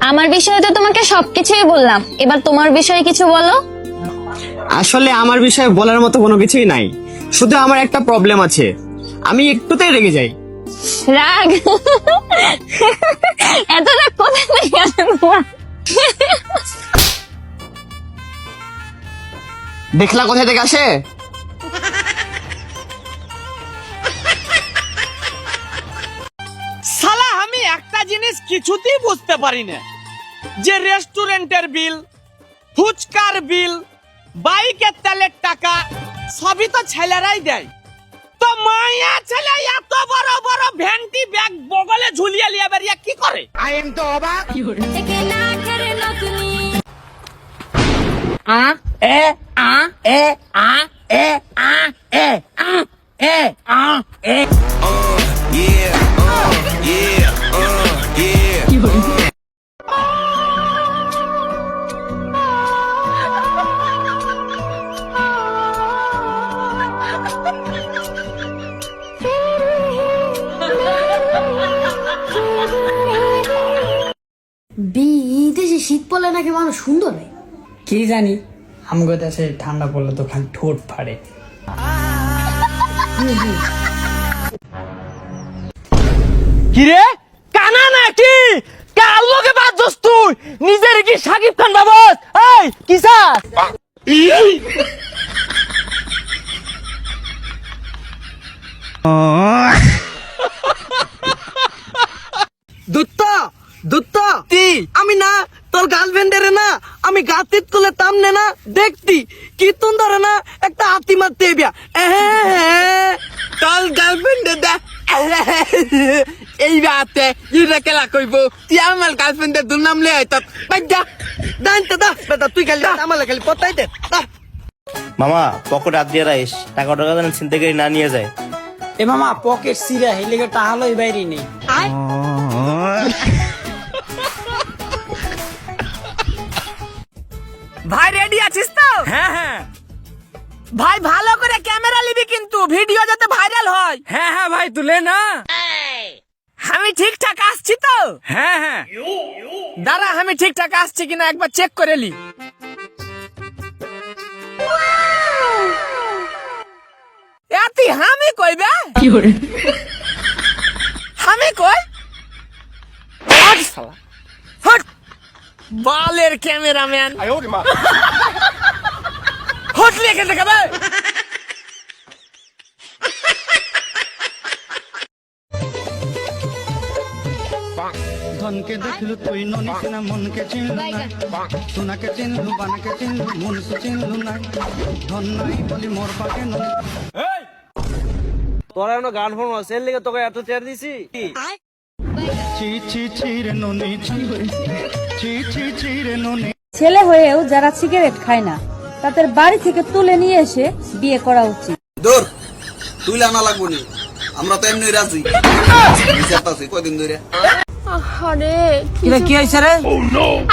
আমার বিষয়ে তো তোমাকে সবকিছুই বললাম। এবার তোমার বিষয়ে কিছু বলো। আসলে আমার বিষয়ে বলার মতো কোনো কিছুই নাই। শুধু আমার একটা প্রবলেম আছে। আমি একটুতেই রেগে যাই। রাগ? এত রাগ কোথা থেকে আসে তোমার? দেখলা কোথায় থেকে আসে? কিছুতেই বুঝতে পারি না যে রেস্টুরেন্টের বিল ফুচকার বিল বাইকের তেলের টাকা সবই তো ছেলেরাই দেয়। তো মাইয়া ছেলে এত বড় বড় ভ্যান্টি ব্যাগ বগলে ঝুলিয়ে লিয়ে বেরিয়ে কি করে? আই এম তো অবাক আ এ আ এ আ এ আ এ আ এ আ এ। বিদেশে শীত পড়লে নাকি মানুষ সুন্দর হয়? কি জানি? আমগো দেশে ঠান্ডা পড়লে তো খালি ঠোঁট ফাড়ে। কিরে? কানা নাকি? কার লগে বাদ দোস তুই? নিজের কি সাকিব খান বাবস? এই কিসা দুত্ত দুত্ত। আমি না তোর গার্লফ্রেন্ডের না আমি গাতিত তুলে তামনে না দেখতি কি সুন্দর না একটা হাতি মারতে বিয়া তোর গার্লফ্রেন্ডে দে। এই বাতে ইরা কেলা কইব? তুই আমার গার্লফ্রেন্ডের দুর নাম লে আইত বাজ্জা দাইতে দা বেটা তুই খালি আমার খালি পতাই দে। মামা পকেট হাত দিয়ে রাইস টাকা টাকা যেন চিন্তা করে না নিয়ে যায়। এ মামা পকেট সিরা হেলে টাহালোই বাইরে নেই। ভাই রেডি আছিস তো? হ্যাঁ হ্যাঁ। ভাই ভালো করে ক্যামেরা নিবি কিন্তু ভিডিও যাতে ভাইরাল হয়। হ্যাঁ হ্যাঁ ভাই তুলে না। আমি ঠিকঠাক আসছি তো? হ্যাঁ হ্যাঁ। দাঁড়া আমি ঠিকঠাক আসছি কিনা একবার চেক করে লি এতি আমি কইবে আমি কই? শালা হট! বালের ক্যামেরাম্যান। হট লেগে দেখাবে ধনকে দেখলু তুই ননিস না মনকে চিনলু না। সোনাকে চিনলু বানাকে চিনলু মনকে চিনলু না। ধন নাই বলি মোর পাকে ননি। তোরা এনো গান ফোন আছে এর লিগে তোকে এত চেয়ার দিছি। ছেলে হয়েও যারা সিগারেট খায় না তাদের বাড়ি থেকে তুলে নিয়ে এসে বিয়ে করা উচিত। দূর তুই আনা লাগবো নি। আমরা তো এমনি রাজি। কয়দিন ধরে? আরে কি হইছে রে?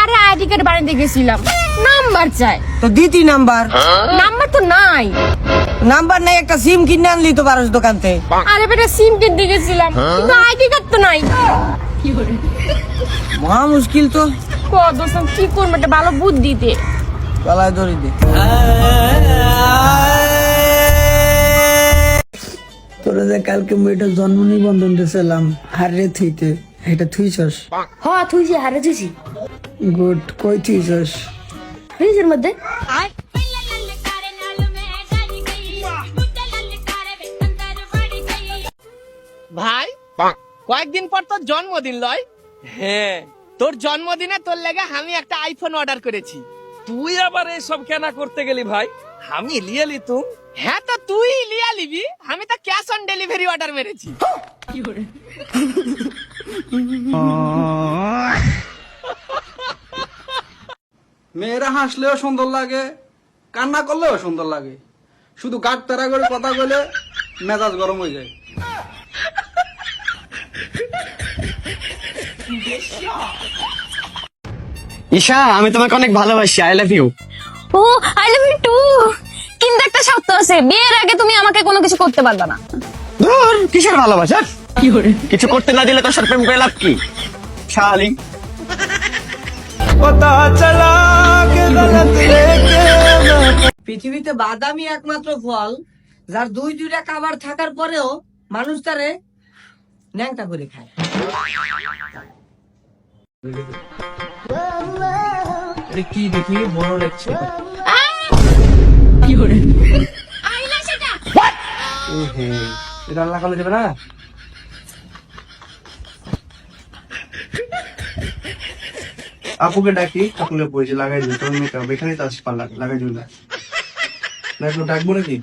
আরে আইডি কার্ড বানিয়ে গেছিলাম। নাম্বার চাই। তো দিতি নাম্বার। নাম্বার তো নাই। নাম্বার নাই একটা সিম কিনে আনলি তো পারস দোকান থেকে আরে বেটা সিম কিনতে গেছিলাম। কিন্তু আইডি কার্ড তো নাই। মহা মুশকিল তো। কত কি করব একটা ভালো বুদ্ধি দে গলায় দড়ি দে। তোরা যে কালকে মেয়েটা জন্ম নিবন্ধন দিয়েছিলাম হারে থুইতে এটা থুইছস? হ তুই যে হারে দিছি গুড কই থুইছস? ফ্রিজের মধ্যে ভাই কয়েকদিন পর তোর জন্মদিন লয়। হ্যাঁ। তোর জন্মদিনে তোর লেগে আমি একটা আইফোন অর্ডার করেছি। তুই আবার এসব কেনা করতে গেলি ভাই? আমি লিয়ে লি তুই হ্যাঁ তো তুই লিয়া লিবি। আমি তো ক্যাশ অন ডেলিভারি অর্ডার মেরেছি। মেয়েরা হাসলেও সুন্দর লাগে কান্না করলেও সুন্দর লাগে। শুধু গাট তারা করে কথা বলে মেজাজ গরম হয়ে যায়। ঈশা আমি তোমাকে অনেক ভালোবাসি আই লাভ ইউ ও আই লাভ ইউ টু কিন্তু একটা শর্ত আছে বিয়ের আগে তুমি আমাকে কোনো কিছু করতে পারবে না। ধুর কিসের ভালোবাসা? কি করে? কিছু করতে না দিলে তোর সাথে প্রেম করে লাভ কি? শালি। পৃথিবীতে বাদামই একমাত্র ফল যার দুই দুইটা খাবার থাকার পরেও মানুষ তারে ন্যাংটা করে খায়। কি দেখি? বড় লাগছে। আইলা সেটা এটা লাগানো যাবে না? আপুকে ডাকি আপুলে বইছে লাগাই দিবে তোর মেকআপ এখানেই তো আছে পার্লার লাগাই দিবে না একটু ডাকবো নাকি?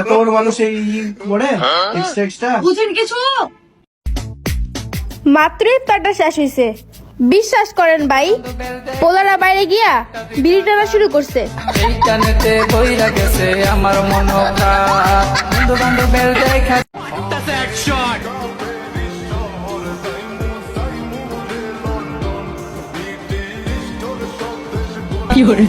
এত বড় মানুষ এই পড়ে এক্সট্রা এক্সট্রা বুঝেন কিছু? মাত্র ইফতারটা শেষ হয়েছে বিশ্বাস করেন ভাই পোলারা বাইরে গিয়া বিড়ি টানা শুরু করছে। কি করে